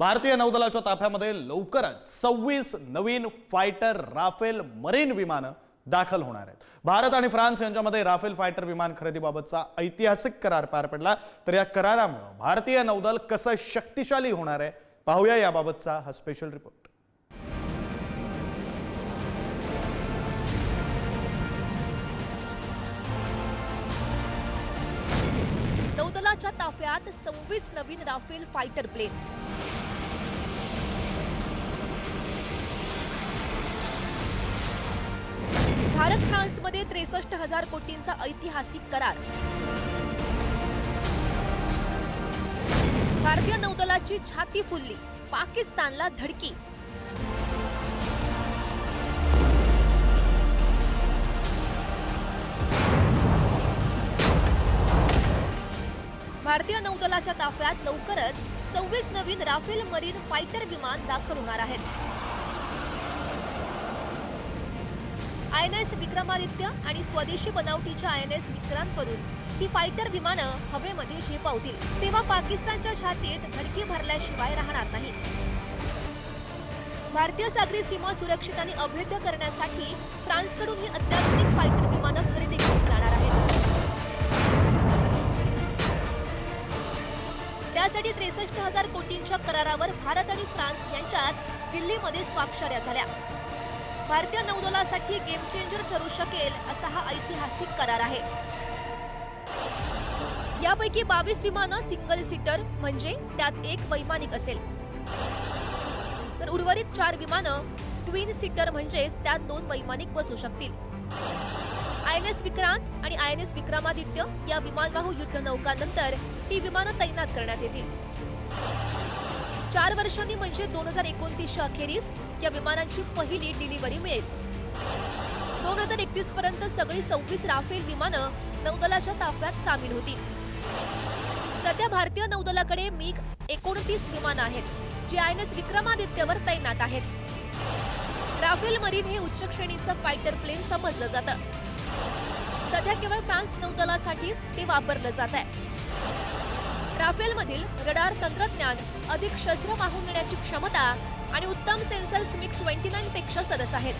भारतीय नौदलाच्या ताफ्यामध्ये लवकरच सव्वीस नवीन फायटर राफेल मरीन विमानं दाखल होणार आहेत. भारत आणि फ्रान्स यांच्यामध्ये राफेल फायटर विमान खरेदीबाबतचा ऐतिहासिक करार पार पडला. तर या करारामुळे भारतीय नौदल कसं शक्तिशाली होणार आहे पाहूया याबाबतचा हा स्पेशल रिपोर्ट नौदलाच्या ताफ्यात सव्वीस नवीन राफेल फायटर प्लेन भारत फ्रान्समध्ये त्रेसष्ट हजार कोटींचा ऐतिहासिक करार. भारतीय नौदलाची छाती फुलली पाकिस्तानला धडकी. भारतीय नौदलाच्या ताफ्यात लवकरच सव्वीस नवीन राफेल मरीन फायटर विमान दाखल होणार आहेत. आय एन एस विक्रमादित्य आणि स्वदेशी बनावटीच्या आय एन एस विक्रांतवरून ही फायटर विमानं हवेमध्ये झेपावतील. तेव्हा पाकिस्तानच्या छातीत धडकी भरल्याशिवाय राहणार नाही. भारतीय सागरी सीमा सुरक्षित आणि अभेद्य करण्यासाठी फ्रान्सकडून ही अत्याधुनिक फायटर विमानं खरेदी केली जाणार आहेत. त्यासाठी त्रेसष्ट हजार कोटींच्या करारावर भारत आणि फ्रान्स यांच्यात दिल्लीमध्ये स्वाक्षऱ्या झाल्या. भारतीय नौदलासाठी गेम चेंजर ठरू शकेल असा हा ऐतिहासिक करार आहे. यापैकी बावीस विमानं सिंगल सीटर म्हणजे त्यात एक वैमानिक असेल. तर उर्वरित चार विमानं ट्विन सीटर म्हणजेच त्यात दोन वैमानिक बसू शकतील. आय एन एस विक्रांत आणि आय एन एस विक्रमादित्य या विमानवाहू युद्धनौकांनंतर ही विमानं तैनात करण्यात येतील. चार वर्षांनी म्हणजे दोन हजार एकोणतीसच्या अखेरीस या विमानांची पहिली डिलिव्हरी मिळेल. दोन हजार एकतीस पर्यंत सगळी सव्वीस राफेल विमानं नौदलाच्या ताफ्यात सामील होती. सध्या भारतीय नौदलाकडे मिग एकोणतीस विमानं आहेत जी आय एन एस विक्रमादित्यवर तैनात आहेत. राफेल मरीन हे उच्च श्रेणीचं फायटर प्लेन समजलं जातं. सध्या केवळ फ्रान्स नौदलासाठीच ते वापरलं जात आहे. राफेलमधील रडार तंत्रज्ञान अधिक शस्त्र वाहून नेण्याची क्षमता आणि उत्तम सेन्सर्स मिक्स ट्वेंटी नाईन पेक्षा सरस आहेत.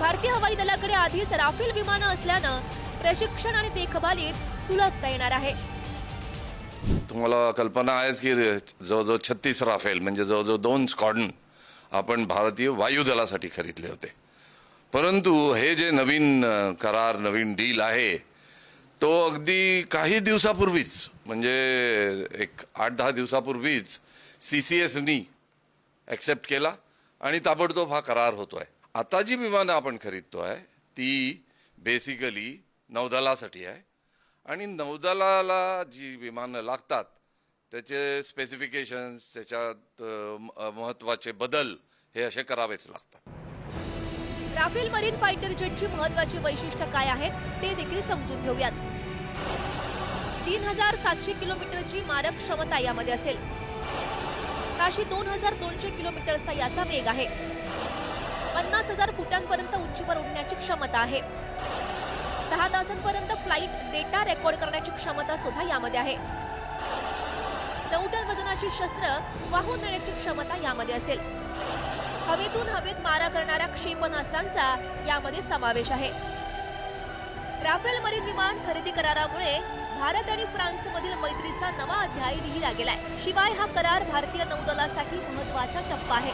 भारतीय हवाई दलाकडे आधीच राफेल विमानं असल्यानं प्रशिक्षण आणि देखभालीत सुलभता येणार आहे. तुम्हाला कल्पना आहेच की जवळजवळ छत्तीस राफेल म्हणजे जवळजवळ दोन स्कॉडन आपण भारतीय वायुदलासाठी खरीदले होते. परंतु हे जे नवीन करार नवीन डील आहे तो अगदी काही दिवसापूर्वीच म्हणजे एक आठ दहा दिवसापूर्वीच सी सी एसनी ॲक्सेप्ट केला आणि ताबडतोब हा करार होतो आहे आता जी विमानं आपण खरीदतो आहे ती बेसिकली नौदलासाठी आहे. आणि नौदलाला जी विमानं लागतात त्याचे स्पेसिफिकेशन्स त्याच्यात महत्त्वाचे बदल हे असे करावेच लागतात. राफेल मरीन फायटर जेटची महत्वाची वैशिष्ट्य काय आहेत ते देखील समजून घेऊयात. तीन हजार सातशे किलोमीटरची मारक क्षमता यामध्ये असेल. ताशी दोन हजार दोनशे किलोमीटरचा याचा वेग आहे. पन्नास हजार फुटांपर्यंत उंचीवर उडण्याची क्षमता आहे. दहा तासांपर्यंत फ्लाईट डेटा रेकॉर्ड करण्याची क्षमता सुद्धा यामध्ये आहे. नऊ टन वजनाची शस्त्र वाहून नेण्याची क्षमता यामध्ये असेल. हवेतून हवेत मारा करणाऱ्या क्षेपणास्त्रांचा यामध्ये समावेश आहे. राफेल मरीन विमान खरेदी करारामुळे भारत आणि फ्रान्स मधील मैत्रीचा नवा अध्याय लिहिला गेलाय. शिवाय हा करार भारतीय नौदलासाठी महत्त्वाचा टप्पा आहे.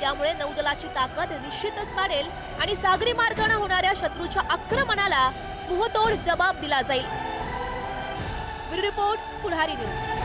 त्यामुळे नौदलाची ताकद निश्चितच वाढेल आणि सागरी मार्गाने होणाऱ्या शत्रूच्या आक्रमणाला मुहतोड जबाब दिला जाईल. Report Pudhari news.